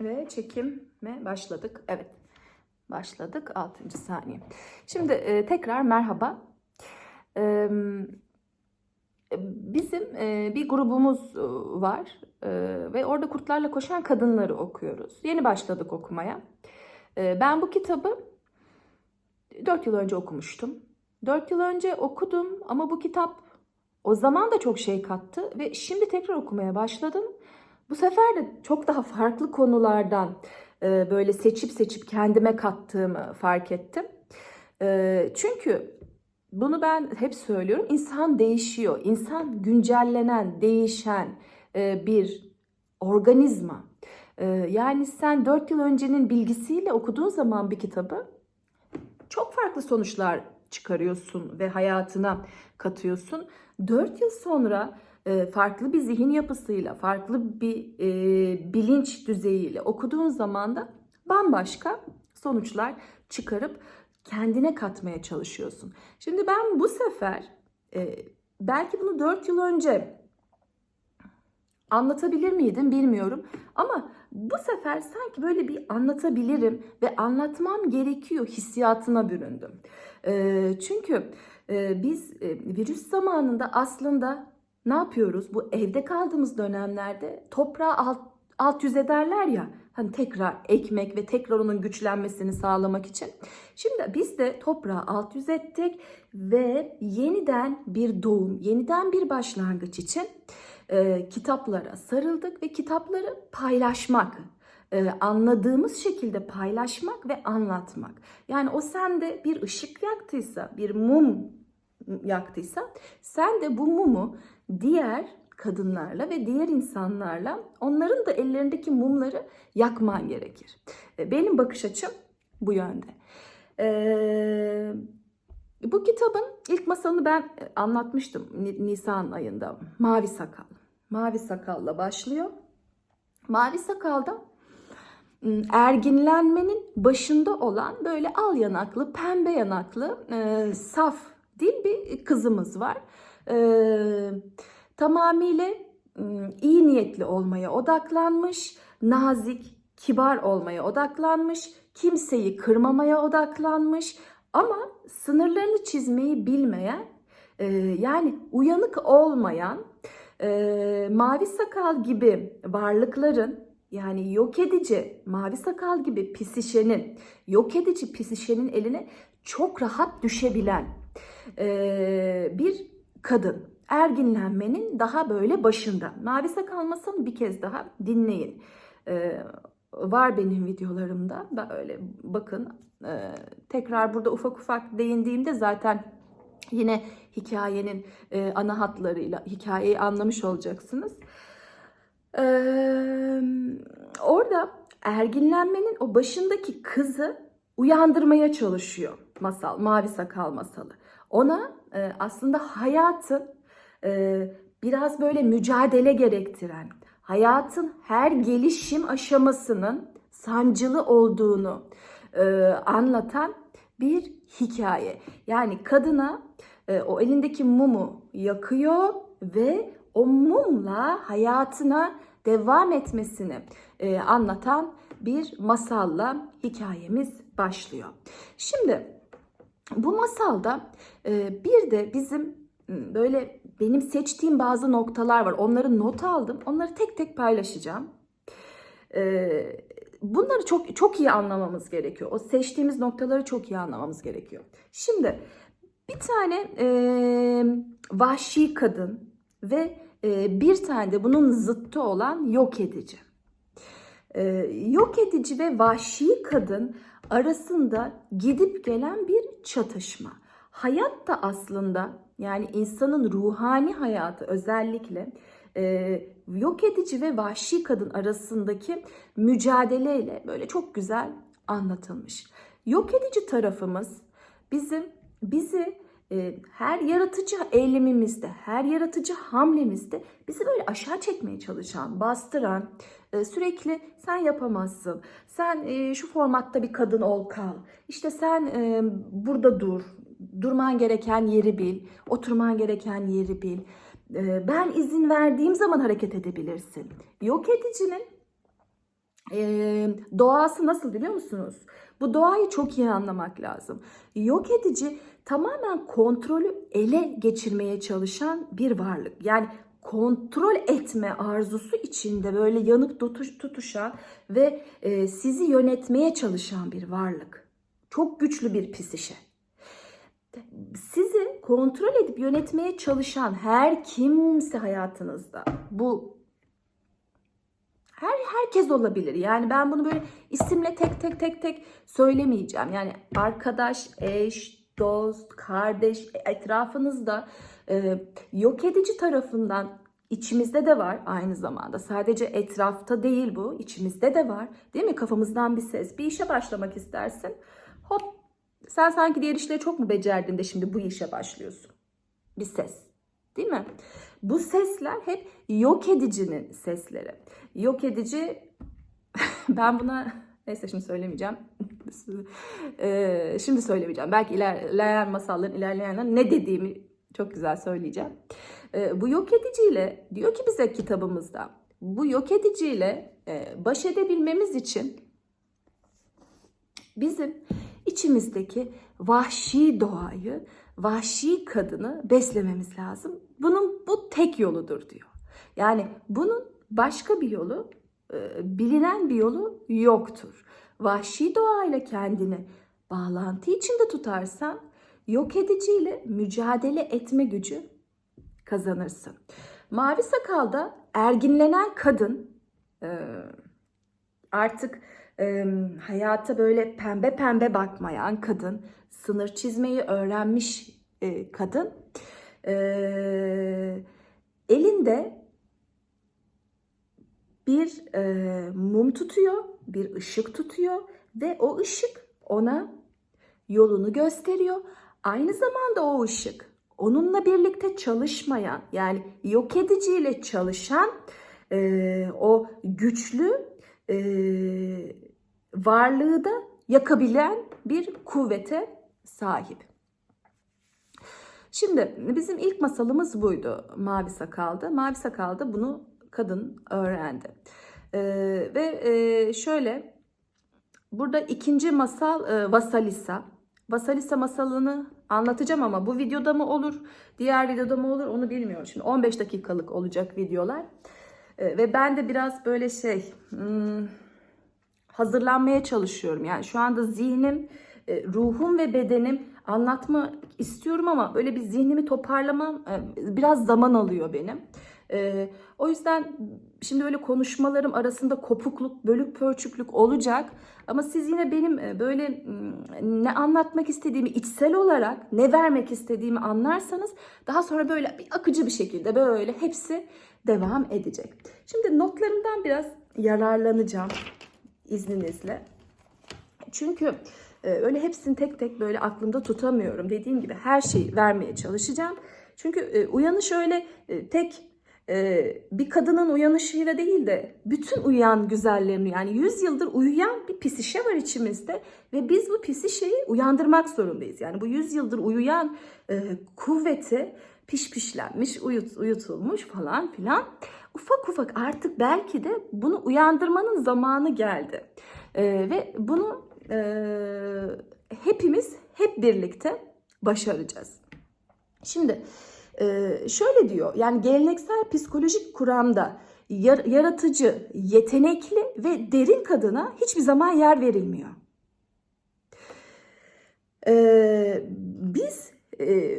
Ve çekime başladık. Evet. Başladık. 6. saniye. Şimdi e, tekrar merhaba. E, bizim e, bir grubumuz e, var E, ve orada kurtlarla koşan kadınları okuyoruz. Yeni başladık okumaya. E, ben bu kitabı 4 yıl önce okumuştum. 4 yıl önce okudum ama bu kitap o zaman da çok şey kattı ve şimdi tekrar okumaya başladım. Bu sefer de çok daha farklı konulardan e, böyle seçip seçip kendime kattığımı fark ettim. E, çünkü bunu ben hep söylüyorum. İnsan değişiyor. İnsan güncellenen, değişen e, bir organizma. E, yani sen 4 yıl öncenin bilgisiyle okuduğun zaman bir kitabı çok farklı sonuçlar çıkarıyorsun ve hayatına katıyorsun. 4 yıl sonra farklı bir zihin yapısıyla, farklı bir e, bilinç düzeyiyle okuduğun zaman da bambaşka sonuçlar çıkarıp kendine katmaya çalışıyorsun. Şimdi ben bu sefer e, belki bunu 4 yıl önce anlatabilir miydim bilmiyorum ama bu sefer sanki böyle bir anlatabilirim ve anlatmam gerekiyor hissiyatına büründüm. E, çünkü e, biz e, virüs zamanında aslında ne yapıyoruz? Bu evde kaldığımız dönemlerde toprağı alt, alt yüz ederler ya hani tekrar ekmek ve tekrar onun güçlenmesini sağlamak için. Şimdi biz de toprağı alt yüz ettik ve yeniden bir doğum, yeniden bir başlangıç için e, kitaplara sarıldık ve kitapları paylaşmak, e, anladığımız şekilde paylaşmak ve anlatmak. Yani o sende bir ışık yaktıysa, bir mum yaktıysa sen de bu mumu diğer kadınlarla ve diğer insanlarla onların da ellerindeki mumları yakman gerekir. E, Benim bakış açım bu yönde. Ee, bu kitabın ilk masalını ben anlatmıştım Ni- Nisan ayında. Mavi Sakal. Mavi Sakal'la başlıyor. Mavi Sakal'da erginlenmenin başında olan böyle al yanaklı, pembe yanaklı, e, saf dil bir kızımız var. E, tamamıyla ım, iyi niyetli olmaya odaklanmış, nazik, kibar olmaya odaklanmış, kimseyi kırmamaya odaklanmış ama sınırlarını çizmeyi bilmeyen, e, yani uyanık olmayan, e, mavi sakal gibi varlıkların yani yok edici mavi sakal gibi pisişenin, yok edici pisişenin eline çok rahat düşebilen e, bir kadın. Erginlenmenin daha böyle başında. Mavi sakal bir kez daha dinleyin. E, var benim videolarımda da öyle bakın. E, tekrar burada ufak ufak değindiğimde zaten yine hikayenin e, ana hatlarıyla hikayeyi anlamış olacaksınız. Ee, orada erginlenmenin o başındaki kızı uyandırmaya çalışıyor masal, Mavi Sakal masalı. Ona e, aslında hayatın e, biraz böyle mücadele gerektiren, hayatın her gelişim aşamasının sancılı olduğunu e, anlatan bir hikaye. Yani kadına e, o elindeki mumu yakıyor ve o mumla hayatına devam etmesini e, anlatan bir masalla hikayemiz başlıyor. Şimdi bu masalda e, bir de bizim böyle benim seçtiğim bazı noktalar var. Onları not aldım. Onları tek tek paylaşacağım. E, bunları çok çok iyi anlamamız gerekiyor. O seçtiğimiz noktaları çok iyi anlamamız gerekiyor. Şimdi bir tane e, vahşi kadın ve e, bir tane de bunun zıttı olan yok edici. E, yok edici ve vahşi kadın arasında gidip gelen bir çatışma. Hayat da aslında yani insanın ruhani hayatı özellikle e, yok edici ve vahşi kadın arasındaki mücadeleyle böyle çok güzel anlatılmış. Yok edici tarafımız bizim bizi her yaratıcı eylemimizde, her yaratıcı hamlemizde bizi böyle aşağı çekmeye çalışan, bastıran, e, sürekli sen yapamazsın, sen e, şu formatta bir kadın ol kal, işte sen e, burada dur, durman gereken yeri bil, oturman gereken yeri bil. Ben izin verdiğim zaman hareket edebilirsin. Yok edicinin Ee, doğası nasıl biliyor musunuz? Bu doğayı çok iyi anlamak lazım. Yok edici tamamen kontrolü ele geçirmeye çalışan bir varlık. Yani kontrol etme arzusu içinde böyle yanıp tutuş, tutuşan ve e, sizi yönetmeye çalışan bir varlık. Çok güçlü bir psişe. Sizi kontrol edip yönetmeye çalışan her kimse hayatınızda bu her herkes olabilir. Yani ben bunu böyle isimle tek tek tek tek söylemeyeceğim. Yani arkadaş, eş, dost, kardeş etrafınızda e, yok edici tarafından içimizde de var aynı zamanda. Sadece etrafta değil bu, içimizde de var. Değil mi? Kafamızdan bir ses. Bir işe başlamak istersin. Hop sen sanki diğer işleri çok mu becerdin de şimdi bu işe başlıyorsun? Bir ses. Değil mi? Bu sesler hep yok edicinin sesleri. Yok edici ben buna neyse şimdi söylemeyeceğim. Ee, şimdi söylemeyeceğim. Belki ilerleyen masalların ilerleyenler ne dediğimi çok güzel söyleyeceğim. Ee, bu yok ediciyle diyor ki bize kitabımızda bu yok ediciyle e, baş edebilmemiz için bizim içimizdeki vahşi doğayı, vahşi kadını beslememiz lazım. Bunun bu tek yoludur diyor. Yani bunun başka bir yolu, bilinen bir yolu yoktur. Vahşi doğayla kendini bağlantı içinde tutarsan yok ediciyle mücadele etme gücü kazanırsın. Mavi sakalda erginlenen kadın e, artık e, hayata böyle pembe pembe bakmayan kadın, sınır çizmeyi öğrenmiş e, kadın elinde bir e, mum tutuyor, bir ışık tutuyor ve o ışık ona yolunu gösteriyor. Aynı zamanda o ışık onunla birlikte çalışmayan yani yok ediciyle çalışan e, o güçlü e, varlığı da yakabilen bir kuvvete sahip. Şimdi bizim ilk masalımız buydu Mavi Sakal'da. Mavi Sakal'da bunu kadın öğrendi. Ee, ve e, şöyle burada ikinci masal e, Vasalisa. Vasalisa masalını anlatacağım ama bu videoda mı olur, diğer videoda mı olur onu bilmiyorum. Şimdi 15 dakikalık olacak videolar. Ee, ve ben de biraz böyle şey hmm, hazırlanmaya çalışıyorum. Yani şu anda zihnim, e, ruhum ve bedenim anlatma istiyorum ama böyle bir zihnimi toparlamam e, biraz zaman alıyor benim. E, o yüzden şimdi öyle konuşmalarım arasında kopukluk, bölük pörçüklük olacak. Ama siz yine benim e, böyle ne anlatmak istediğimi içsel olarak ne vermek istediğimi anlarsanız daha sonra böyle bir akıcı bir şekilde böyle hepsi devam edecek. Şimdi notlarımdan biraz yararlanacağım izninizle. Çünkü öyle hepsini tek tek böyle aklımda tutamıyorum. Dediğim gibi her şeyi vermeye çalışacağım. Çünkü uyanış öyle tek bir kadının uyanışıyla değil de bütün uyuyan güzellerini yani 100 yıldır uyuyan bir pisişe var içimizde ve biz bu pisişeyi uyandırmak zorundayız. Yani bu 100 yıldır uyuyan e, kuvveti pişpişlenmiş, uyut, uyutulmuş falan filan ufak ufak artık belki de bunu uyandırmanın zamanı geldi. E, ve bunu e, hepimiz hep birlikte başaracağız. Şimdi ee, şöyle diyor yani geleneksel psikolojik kuramda yar, yaratıcı, yetenekli ve derin kadına hiçbir zaman yer verilmiyor. Ee, biz e,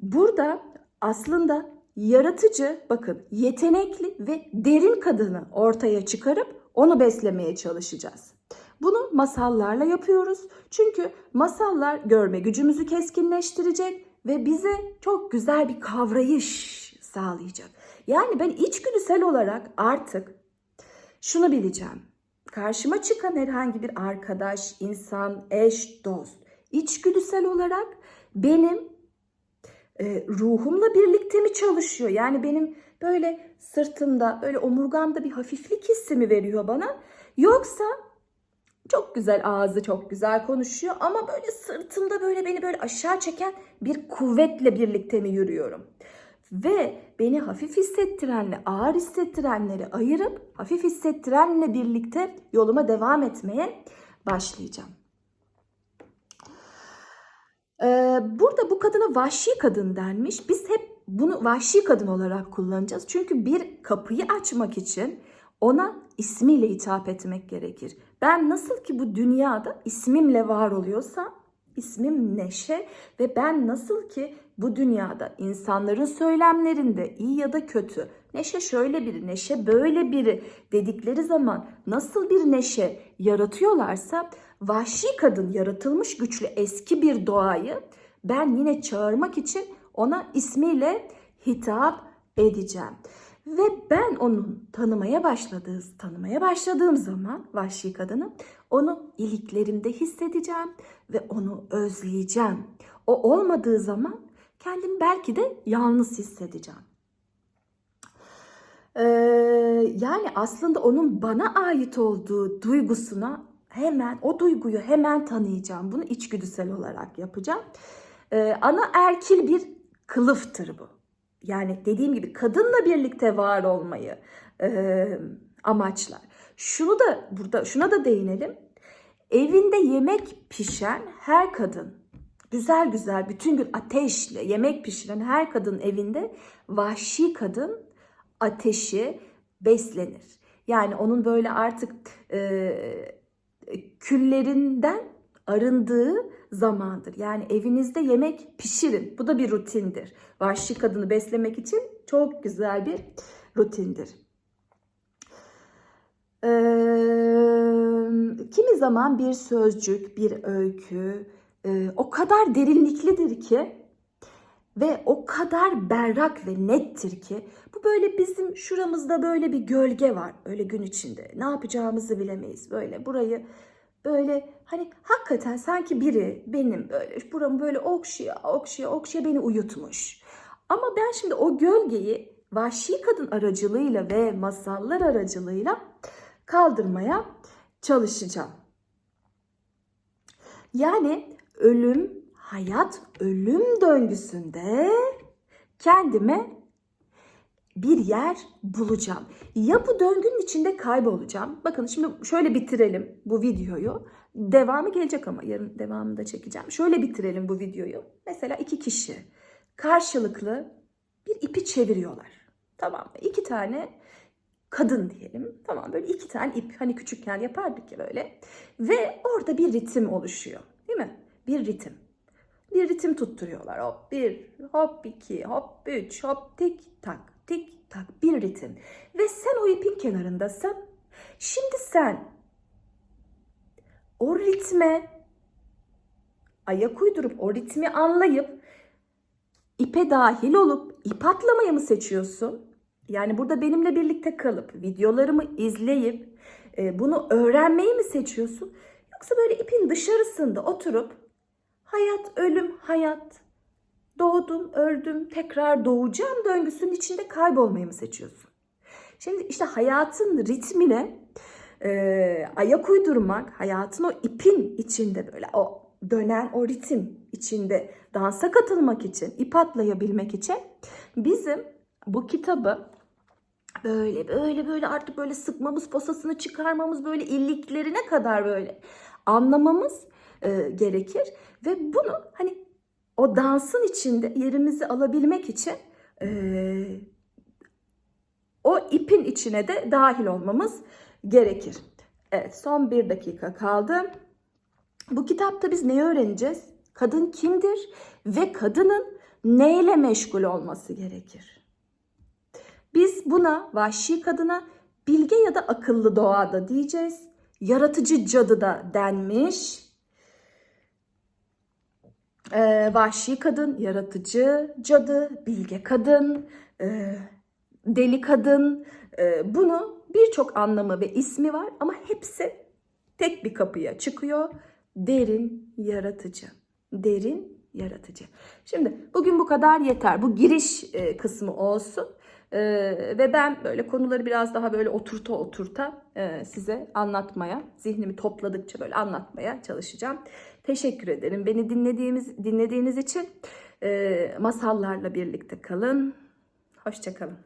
burada aslında yaratıcı, bakın yetenekli ve derin kadını ortaya çıkarıp onu beslemeye çalışacağız. Bunu masallarla yapıyoruz. Çünkü masallar görme gücümüzü keskinleştirecek ve bize çok güzel bir kavrayış sağlayacak. Yani ben içgüdüsel olarak artık şunu bileceğim. Karşıma çıkan herhangi bir arkadaş, insan, eş, dost içgüdüsel olarak benim e, ruhumla birlikte mi çalışıyor? Yani benim böyle sırtımda, böyle omurgamda bir hafiflik hissi mi veriyor bana? Yoksa çok güzel ağzı çok güzel konuşuyor ama böyle sırtımda böyle beni böyle aşağı çeken bir kuvvetle birlikte mi yürüyorum? ve beni hafif hissettirenle ağır hissettirenleri ayırıp hafif hissettirenle birlikte yoluma devam etmeye başlayacağım. Ee, burada bu kadına vahşi kadın denmiş. Biz hep bunu vahşi kadın olarak kullanacağız. Çünkü bir kapıyı açmak için ona ismiyle hitap etmek gerekir. Ben nasıl ki bu dünyada ismimle var oluyorsam ismim Neşe ve ben nasıl ki bu dünyada insanların söylemlerinde iyi ya da kötü Neşe şöyle biri, Neşe böyle biri dedikleri zaman nasıl bir neşe yaratıyorlarsa vahşi kadın yaratılmış güçlü eski bir doğayı ben yine çağırmak için ona ismiyle hitap edeceğim. Ve ben onu tanımaya başladığı, tanımaya başladığım zaman vahşi kadını onu iliklerimde hissedeceğim ve onu özleyeceğim. O olmadığı zaman kendimi belki de yalnız hissedeceğim. Ee, yani aslında onun bana ait olduğu duygusuna hemen o duyguyu hemen tanıyacağım. Bunu içgüdüsel olarak yapacağım. Ee, ana erkil bir kılıftır bu. Yani dediğim gibi kadınla birlikte var olmayı e, amaçlar. Şunu da burada şuna da değinelim. Evinde yemek pişen her kadın güzel güzel bütün gün ateşle yemek pişiren her kadın evinde vahşi kadın ateşi beslenir. Yani onun böyle artık e, küllerinden arındığı zamandır. Yani evinizde yemek pişirin. Bu da bir rutindir. Vahşi kadını beslemek için çok güzel bir rutindir. Ee, kimi zaman bir sözcük, bir öykü e, o kadar derinliklidir ki ve o kadar berrak ve nettir ki bu böyle bizim şuramızda böyle bir gölge var öyle gün içinde. Ne yapacağımızı bilemeyiz böyle burayı böyle hani hakikaten sanki biri benim böyle buramı böyle okşaya okşaya okşaya beni uyutmuş. Ama ben şimdi o gölgeyi vahşi kadın aracılığıyla ve masallar aracılığıyla kaldırmaya çalışacağım. Yani ölüm, hayat, ölüm döngüsünde kendime bir yer bulacağım. Ya bu döngünün içinde kaybolacağım. Bakın şimdi şöyle bitirelim bu videoyu. Devamı gelecek ama yarın devamını da çekeceğim. Şöyle bitirelim bu videoyu. Mesela iki kişi karşılıklı bir ipi çeviriyorlar. Tamam mı? İki tane kadın diyelim. Tamam böyle iki tane ip hani küçükken yapardık ya böyle. Ve orada bir ritim oluşuyor. Değil mi? Bir ritim. Bir ritim tutturuyorlar. Hop bir, hop iki, hop üç, hop tik tak, tik tak bir ritim. Ve sen o ipin kenarındasın. Şimdi sen o ritme ayak uydurup o ritmi anlayıp ipe dahil olup ip atlamayı mı seçiyorsun? Yani burada benimle birlikte kalıp videolarımı izleyip e, bunu öğrenmeyi mi seçiyorsun? Yoksa böyle ipin dışarısında oturup hayat, ölüm, hayat, doğdum, öldüm, tekrar doğacağım döngüsünün içinde kaybolmayı mı seçiyorsun? Şimdi işte hayatın ritmine e, ayak uydurmak, hayatın o ipin içinde böyle o dönen o ritim içinde dansa katılmak için, ip atlayabilmek için bizim bu kitabı böyle böyle böyle artık böyle sıkmamız, posasını çıkarmamız, böyle illiklerine kadar böyle anlamamız e, gerekir. Ve bunu hani o dansın içinde yerimizi alabilmek için e, o ipin içine de dahil olmamız gerekir. Evet son bir dakika kaldı. Bu kitapta biz neyi öğreneceğiz? Kadın kimdir ve kadının neyle meşgul olması gerekir? Biz buna vahşi kadına bilge ya da akıllı doğada diyeceğiz. Yaratıcı cadı da denmiş. Ee, vahşi kadın, yaratıcı cadı, bilge kadın, e, deli kadın. E, bunu birçok anlamı ve ismi var ama hepsi tek bir kapıya çıkıyor. Derin yaratıcı. Derin yaratıcı. Şimdi bugün bu kadar yeter. Bu giriş e, kısmı olsun. Ee, ve ben böyle konuları biraz daha böyle oturta oturta e, size anlatmaya, zihnimi topladıkça böyle anlatmaya çalışacağım. Teşekkür ederim. Beni dinlediğimiz dinlediğiniz için e, masallarla birlikte kalın. Hoşçakalın.